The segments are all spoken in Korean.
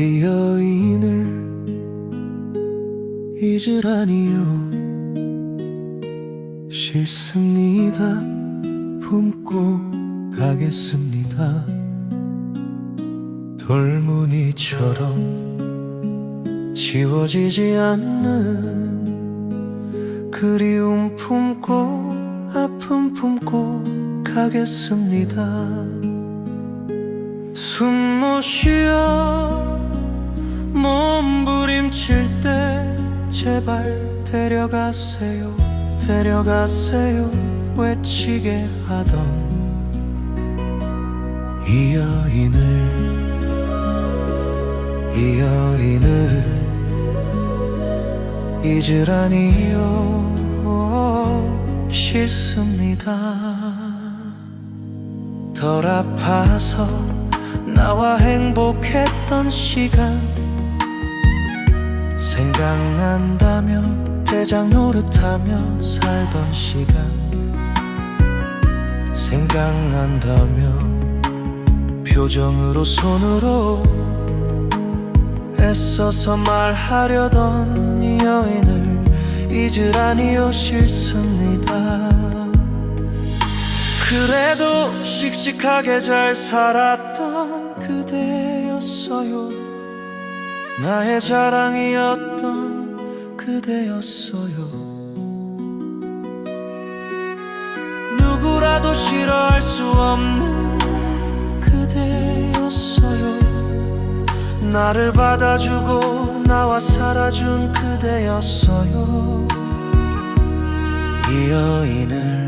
이 여인을 잊으라니요. 싫습니다. 품고 가겠습니다. 돌무늬처럼 지워지지 않는 그리움 품고 아픔 품고 가겠습니다. 숨 못 쉬어 몸부림칠 때 제발 데려가세요. 데려가세요. 외치게 하던 이 여인을 이 여인을 잊으라니요. 싫습니다. 덜 아파서 나와 행복했던 시간 생각난다며 대장 노릇하며 살던 시간. 생각난다며 표정으로 손으로 애써서 말하려던 이 여인을 잊으라니요 싫습니다. 그래도 씩씩하게 잘 살았던 그대였어요 나의 자랑이었던 그대였어요. 누구라도 싫어할 수 없는 그대였어요. 나를 받아주고 나와 살아준 그대였어요. 이 여인을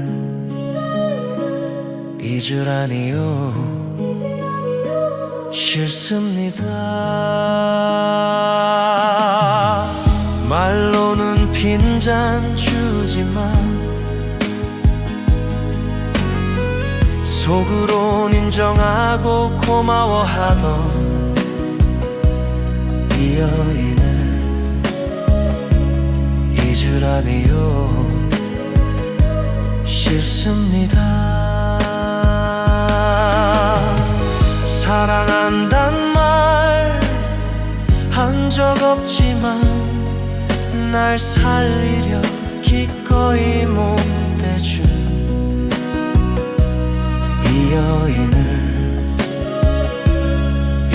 잊으라니요 싫습니다. 말로는 빈잔 주지만 속으론 인정하고 고마워하던 이 여인을 잊으라니요. 싫습니다 사랑한단 말 한 적 없지만 날 살리려 기꺼이 못대준 이 여인을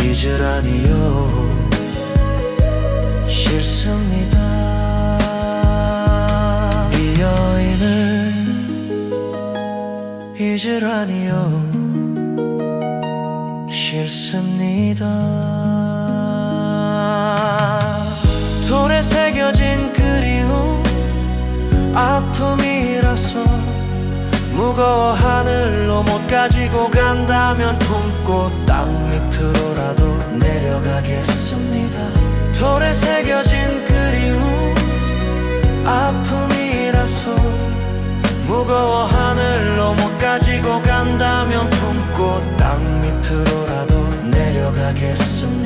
잊으라니요. 싫습니다. 이 여인을 잊으라니요 싫습니다. 돌에 새겨진 그리움 아픔이라서 무거워 하늘로 못 가지고 간다면 품고 땅 밑으로라도 내려가겠습니다. 돌에 새겨진 그리움 아픔이라서 무거워 하늘로 못 가지고 간다면 품고 땅 밑으로 내려가겠습니다